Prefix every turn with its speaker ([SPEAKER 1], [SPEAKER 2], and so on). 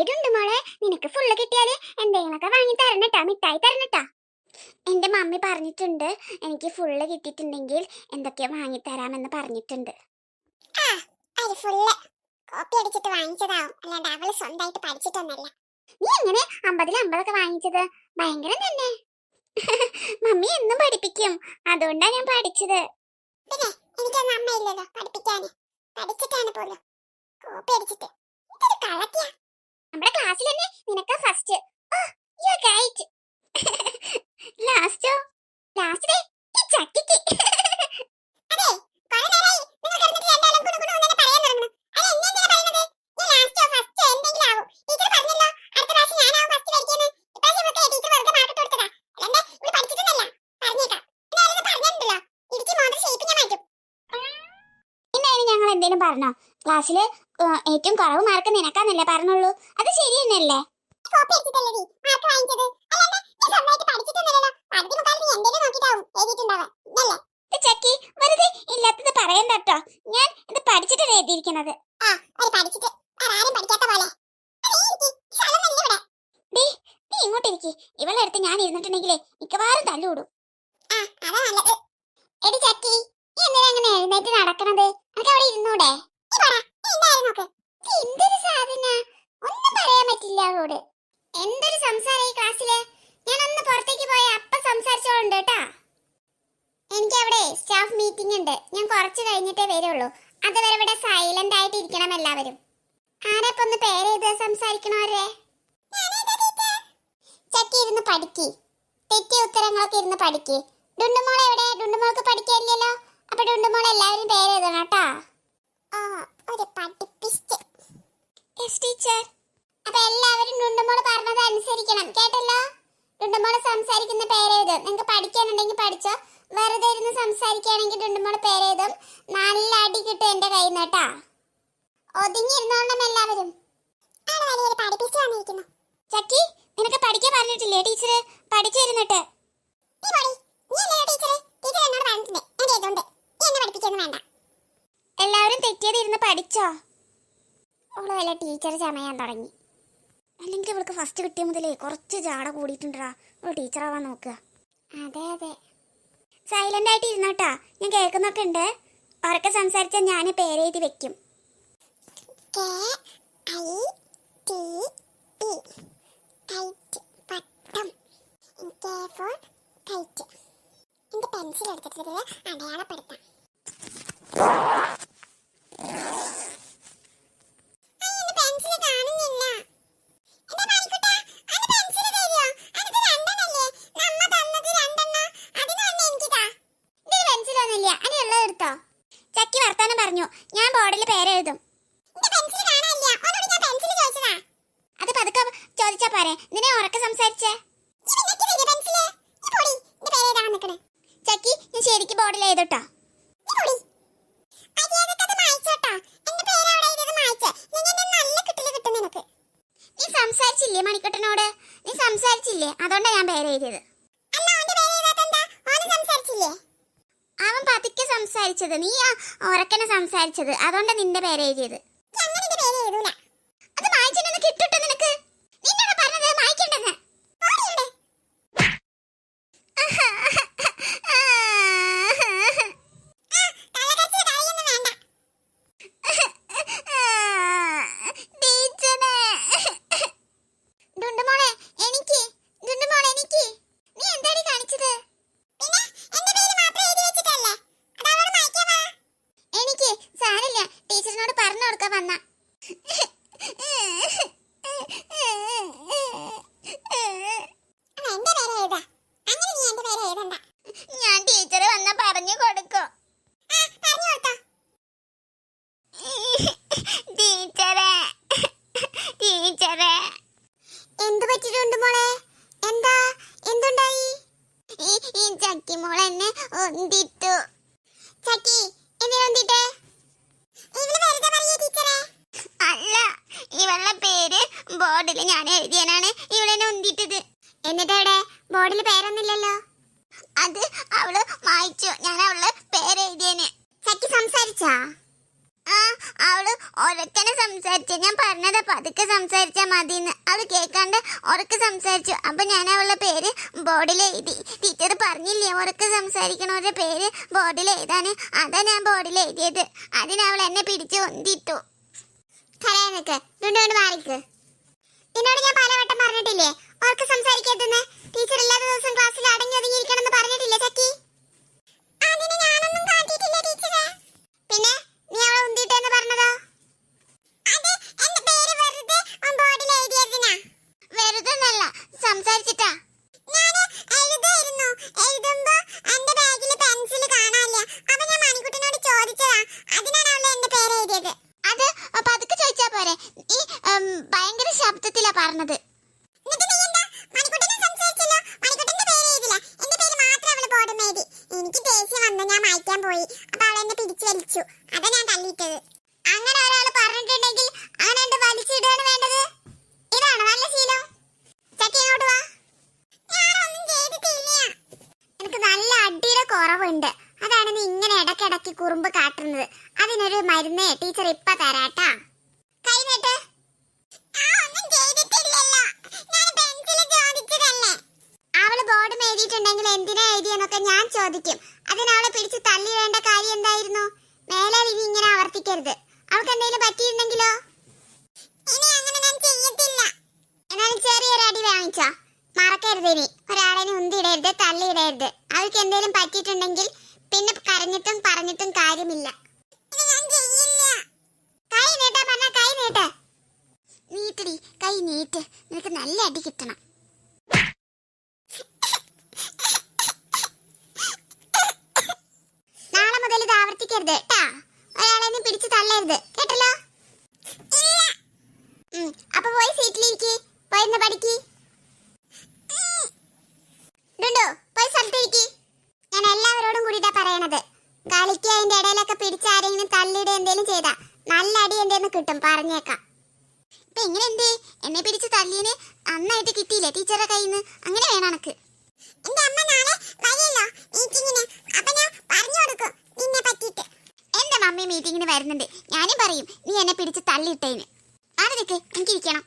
[SPEAKER 1] ഇടുണ്ട് മോളെ നിനക്ക് ഫുള്ള് കിട്ടിയാൽ എന്തെങ്കിലുമൊക്കെ വാങ്ങി തരണട്ടാ മിഠായി തരണട്ടാ. എന്റെ മമ്മി പറഞ്ഞിട്ടുണ്ട് എനിക്ക് ഫുള്ള് കിട്ടിയിട്ടുണ്ടെങ്കിൽ എന്തൊക്കെയോ വാങ്ങി തരാമെന്ന് പറഞ്ഞിട്ടുണ്ട്.
[SPEAKER 2] അത് ഫുള്ള് കോപ്പി അടിച്ചിട്ട് വാങ്ങിച്ചതാവും. അല്ലാണ്ട് അവൾ സ്വന്തമായിട്ട് പഠിച്ചിട്ടൊന്നല്ല
[SPEAKER 1] നീ എങ്ങനെ അമ്പതിൽ അമ്പതൊക്കെ വാങ്ങിച്ചത്? ഭയങ്കരം തന്നെ. മമ്മി എന്നും പഠിപ്പിക്കും. അതുകൊണ്ടാ ഞാൻ പഠിച്ചത്.
[SPEAKER 2] പിന്നെ എനിക്കൊന്നും അമ്മയില്ലല്ലോ പഠിപ്പിക്കാന്. പഠിച്ചിട്ടാണ് പോലും കോപ്പി അടിച്ചിട്ട്. ഇതൊരു കളക്കിയ
[SPEAKER 1] നമ്മുടെ ക്ലാസ്സിൽ തന്നെ നിനക്ക് ഫസ്റ്റ് യു റൈറ്റ് ലാസ്റ്റോ ലാസ്റ്റ് ഈ ചട്ടിക്ക്.
[SPEAKER 2] അതെ കുറെ നിങ്ങൾ കിടന്നിട്ട് രണ്ടാളും കുണു കുണു എന്നെ പറയാൻ തുടങ്ങുന്നു. അത് എന്നെ എന്തിനാ പറയുന്നത്? ഞാൻ ലാസ്റ്റോ ഫസ്റ്റ് എന്തെങ്കിലും ആവും. ടീച്ചർ പറഞ്ഞല്ലോ അടുത്ത പ്രാവശ്യം ഞാനാവും ഫസ്റ്റ് വരിക്കുന്നത് ഇപ്രാവശ്യം ഇവൾക്ക് ടീച്ചർ വെറുതെ മാർക്ക് കൊടുത്തതാ. അല്ലാണ്ട് ഇവൾ പഠിച്ചിട്ടൊന്നല്ല. പറഞ്ഞേക്കാം. പിന്നെ ആരെങ്കിലും പറഞ്ഞിട്ടുണ്ടല്ലോ. ഇടിച്ച് മോന്തൽ ഷേപ്പ് ഞാൻ മാറ്റും.
[SPEAKER 1] ഇന്നായിരുന്നു ഞങ്ങൾ എന്തേലും പറഞ്ഞോ? ക്ലാസ്സിൽ ഏറ്റവും കുറവ് മാർക്ക് നിനക്കാന്നല്ലേ പറഞ്ഞുള്ളൂ. ശരി തന്നെയല്ലേ ചക്കി വെറുതെ ഇല്ലാത്തത് പറയണ്ട കേട്ടോ ഞാൻ ഇത് പഠിച്ചിട്ടാണ് എഴുതിയിരിക്കുന്നത് നീ ഇങ്ങോട്ടിരിക്കി ഇവളെ അടുത്ത് ഞാൻ ഇരുന്നിട്ടുണ്ടെങ്കിലേ മിക്കവാറും തല്ലുകൂടും എടി ചക്കി നീ എന്തിനാ അങ്ങനെ എഴുന്നേറ്റ് നടക്കണത്? എനിക്ക് അവിടെ ഇരുന്നൂടെ? എന്തൊരു സാധന? ഒന്നും പറയാൻ പറ്റില്ല അവളോട് എന്തൊരു സംസാരം ഈ ക്ലാസ്സിൽ? ഞാൻ ഒന്ന് പുറത്തേക്ക് പോയ അപ്പ സംസാരിച്ചോളുണ്ട് കേട്ടാ. എനിക്ക് അവിടെ സ്റ്റാഫ് മീറ്റിംഗ് ഉണ്ട്. ഞാൻ കുറച്ച് കഴിഞ്ഞിട്ടേ വരുള്ളൂ. അതുവരെ ഇവിടെ സൈലന്റ് ആയിട്ട് ഇരിക്കണം എല്ലാവരും. ആരപ്പൊ ഒന്ന് പേരെഴുതുക സംസാരിക്കണവരെ ചക്കി ഇരുന്ന് പഠിക്കി. തെറ്റിയ ഉത്തരങ്ങളൊക്കെ ഇരുന്ന് പഠിക്ക്. ഡുണ്ടുമോൾ എവിടെ? ഡുണ്ടുമോൾക്ക് പഠിക്കാനില്ലല്ലോ. അപ്പൊ ഡുണ്ടുമോൾ എല്ലാവരും പേരെഴുതണം കേട്ടാ.
[SPEAKER 2] ഒരു പഠിപ്പിസ്റ്റ്.
[SPEAKER 1] യെസ് ടീച്ചർ അപ്പൊ എല്ലാവരും ഡുണ്ടുമോൾ പറഞ്ഞത് അനുസരിക്കണം കേട്ടല്ലോ? ഡുണ്ടുമോൾ സംസാരിക്കുന്ന പേരെഴുതും. നിങ്ങൾക്ക് പഠിക്കാനുണ്ടെങ്കിൽ പഠിച്ചോ. വെറുതെ ഇരുന്ന് സംസാരിക്കുകയാണെങ്കിൽ ഡുണ്ടുമോൾ പേരെഴുതും. നല്ല അടി കിട്ടും എന്റെ കയ്യിൽ നിന്ന് കേട്ടാ. ഒതുങ്ങിയിരുന്നോണം എല്ലാവരും. ചക്കി നിനക്ക് പഠിക്കാൻ പറഞ്ഞിട്ടില്ലേ ടീച്ചർ പഠിച്ചിരുന്നിട്ട് എല്ലാവരും തെറ്റിയത് ഇരുന്ന് പഠിച്ചോ? അവൾ വല്ല ടീച്ചർ ചമയാൻ തുടങ്ങി. അല്ലെങ്കിൽ ഇവൾക്ക് ഫസ്റ്റ് കിട്ടിയ മുതലേ കുറച്ച് ജാട കൂടിയിട്ടുണ്ടാ അവൾ ടീച്ചറാവാൻ നോക്കുക. അതെ അതെ. സൈലന്റ് ആയിട്ട് ഇരുന്നോട്ടാ. ഞാൻ കേൾക്കുന്നൊക്കെ ഉണ്ട്. ഉറക്കെ സംസാരിച്ചാൽ ഞാൻ പേരെഴുതി വെക്കും.
[SPEAKER 2] പട്ടം. എന്റെ പെൻസിൽ എടുത്തിട്ട് അടയാളപ്പെടുത്താം.
[SPEAKER 1] ചക്കി വർത്താനം പറഞ്ഞു. ഞാൻ ബോർഡിൽ പേരെഴുതും. അത് പതുക്കെ ചോദിച്ചാ പോരെ. നിന്നെ ഉറക്കെ സംസാരിച്ചേ. ചക്കി ഞാൻ ശരിക്ക് ബോർഡിൽ എഴുതട്ടോ. നീ സംസാരിച്ചില്ലേ മണിക്കുട്ടനോട്? നീ സംസാരിച്ചില്ലേ? അതുകൊണ്ടാണ് ഞാൻ പേരെഴുതിയത്
[SPEAKER 2] അല്ല, ഓന്റെ പേര് എഴുതാത്തെന്താ? ഓന് സംസാരിച്ചില്ലേ?
[SPEAKER 1] അവൻ പതുക്കെ സംസാരിച്ചത്. നീ ഉറക്കനെ സംസാരിച്ചത്. അതുകൊണ്ട് നിന്റെ പേര് എഴുതിയത്
[SPEAKER 2] ഈ അങ്ങനെ എന്റെ പേര് എഴുതൂല.
[SPEAKER 1] അത് മായ്ച്ചിട്ടെന്ന് കിട്ടുട്ടോ നിനക്ക് നിന്നോട് പറഞ്ഞത് മായ്ക്കണ്ടെന്ന്
[SPEAKER 2] ഓടി ഇവിടെ. ആ, കള്ളക്കരച്ചിൽ കരയൊന്നും വേണ്ട.
[SPEAKER 1] ടീച്ചറെ ഡുണ്ടുമോളെ എനിക്ക് ഡുണ്ടുമോളെ എനിക്ക് നീ എന്താടി കാണിച്ചത്
[SPEAKER 2] പിന്നെ എന്റെ പേര് മാത്രം എഴുതി വെച്ചിട്ടല്ലേ? അത് അവളോട് മായ്ക്കാൻ പറ.
[SPEAKER 1] എനിക്ക് സാരില്ല ടീച്ചറിനോട് പറഞ്ഞു കൊടുക്കാൻ വന്ന
[SPEAKER 2] അവൻ എന്റെ പേര് എഴുതാ. അങ്ങനെ നീ എന്റെ പേര് എഴുതണ്ട.
[SPEAKER 1] ഞാൻ ടീച്ചർ വന്ന പറഞ്ഞു കൊടുക്കും
[SPEAKER 2] ആ, പറഞ്ഞു കൊടുത്തോ.
[SPEAKER 1] ടീച്ചറെ. ടീച്ചറെ.
[SPEAKER 2] എന്ത് പറ്റിയിട്ടുണ്ട് മോളെ? എന്താ? എന്തുണ്ടായി?
[SPEAKER 1] ഈ ചക്കി മോൾ എന്നെ ഒന്തിട്ടു
[SPEAKER 2] ചക്കി ടീച്ചറെ.
[SPEAKER 1] അല്ല ഇവളുടെ പേര് ബോർഡിൽ ഞാൻ എഴുതിയനാണ് ഇവളെന്നെ ഒന്തിട്ടത്
[SPEAKER 2] എന്നിട്ട് എവിടെ ബോർഡിൽ പേരൊന്നുമില്ലല്ലോ?
[SPEAKER 1] അത് അവൾ വായിച്ചു. ഞാൻ അവളുടെ പേര് എഴുതിയന്
[SPEAKER 2] ചക്കി സംസാരിച്ചാ?
[SPEAKER 1] ആ ഒരക്കനെ സംസാരിച്ചു ഞാൻ പറഞ്ഞത് പതുക്കെ സംസാരിച്ചാൽ മതി എന്ന് അത് കേൾക്കാണ്ട് ഉറക്കെ സംസാരിച്ചു. അപ്പൊ ഞാൻ അവളുടെ പേര് ബോർഡിൽ എഴുതി. ടീച്ചർ പറഞ്ഞില്ലേ ഉറക്കെ സംസാരിക്കണവരുടെ പേര് ബോർഡിൽ എഴുതാന്? അതാ ഞാൻ ബോർഡിൽ എഴുതിയത്. അതിന് അവൾ എന്നെ പിടിച്ചു ഒന്തിട്ടു കരയാ നിക്ക്. രണ്ടുകൊണ്ട് മാറിക്ക്. നിന്നോട് ഞാൻ പലവട്ടം പറഞ്ഞിട്ടില്ലേ? ഉറക്കെ സംസാരിക്കരുതെന്ന്. ടീച്ചർ എല്ലാ ദിവസം ക്ലാസ്സിൽ അടങ്ങി ഒതുങ്ങിയിരിക്കണം എന്ന് പറഞ്ഞിട്ടില്ലേ ചക്കി?
[SPEAKER 2] അതിന് ഞാനൊന്നും കാട്ടിയിട്ടില്ല ടീച്ചറെ.
[SPEAKER 1] പിന്നെ നീ അവളെ ഉന്തിട്ടെന്ന് പറഞ്ഞതോ? അവൾ ശബ്ദത്തിലാ പറഞ്ഞത്.
[SPEAKER 2] പോയി. എന്നെ വലിച്ചു.
[SPEAKER 1] അങ്ങനെ പറഞ്ഞിട്ടുണ്ടെങ്കിൽ എനിക്ക് നല്ല കുറവുണ്ട്. അതാണ് ഇങ്ങനെ ഇടക്കിടക്ക് കുറുമ്പ് കാട്ടുന്നത്. അതിനൊരു മരുന്ന് ടീച്ചർ ഇപ്പൊ തരാട്ടാ കൈ നീട്ട്
[SPEAKER 2] ഞാൻ ഒന്നും ചെയ്തിട്ടില്ലല്ലോ ഞാൻ പെൻസിൽ ചോദിച്ചതല്ലേ
[SPEAKER 1] അവൾ ബോർഡ് എഴുതിയിട്ടുണ്ടെങ്കിൽ എഴുതിയെന്നൊക്കെ ഞാൻ ചോദിക്കും. അതിനവളെ പിടിച്ച് തള്ളിയിടേണ്ട കാര്യം എന്തായിരുന്നു? മേലാൽ ഇനി ഇങ്ങനെ ആവർത്തിക്കരുത്. അവൾക്ക് എന്തെങ്കിലും പറ്റിയിരുന്നെങ്കിലോ?
[SPEAKER 2] ഇനി അങ്ങനെ ഞാൻ ചെയ്യത്തില്ല.
[SPEAKER 1] എന്നാലും ചെറിയൊരു അടി വാങ്ങിച്ചോ. മറക്കരുത് ഇനി. ഒരാളെ ഉന്തിയിടരുത് തള്ളിയിടരുത്. അവൾക്ക് എന്തെങ്കിലും പറ്റിയിട്ടുണ്ടെങ്കിൽ പിന്നെ കരഞ്ഞിട്ടും പറഞ്ഞിട്ടും കാര്യമില്ല. കൈ നീട്ടാ പറഞ്ഞ കൈ നീട്ട്. നീട്ടടി കൈ നീട്ട്. നിനക്ക് നല്ല അടി കിട്ടണം നാളെ മുതൽ ആവർത്തിക്കരുത് കേട്ടാ ഒരാളെ പിടിച്ച് തള്ളരുത്. കേട്ടല്ലോ? അപ്പൊ പോയി സീറ്റിലിരിക്ക്. പോയിരുന്ന് പഠിക്ക്. പോയി സ്ഥലത്തിരിക്ക്. ഞാൻ എല്ലാവരോടും കൂടിയിട്ടാ പറയണത്. കളിക്ക് അതിന്റെ ഇടയിലൊക്കെ പിടിച്ച ആരെങ്കിലും തള്ളിയിട എന്തേലും ചെയ്താ നല്ല അടി എന്തേന്ന് കിട്ടും. പറഞ്ഞേക്കാം. ഇപ്പൊ എങ്ങനെയുണ്ട് എന്നെ പിടിച്ച് തള്ളിയന് നന്നായിട്ട് കിട്ടിയില്ലേ ടീച്ചറുടെ കയ്യിൽ അങ്ങനെ വേണം എനക്ക്.
[SPEAKER 2] എന്റെ അമ്മ നാളെ വരില്ലോ മീറ്റിങ്ങിന്. അപ്പൊ ഞാൻ പറഞ്ഞു കൊടുക്കും നിന്നെ പറ്റിയിട്ട്.
[SPEAKER 1] മമ്മി മീറ്റിങ്ങിന് വരുന്നുണ്ട്. ഞാനും പറയും നീ എന്നെ പിടിച്ച് തള്ളിയിട്ടേന് ആടെ നിൽക്ക് എനിക്ക് ഇരിക്കണം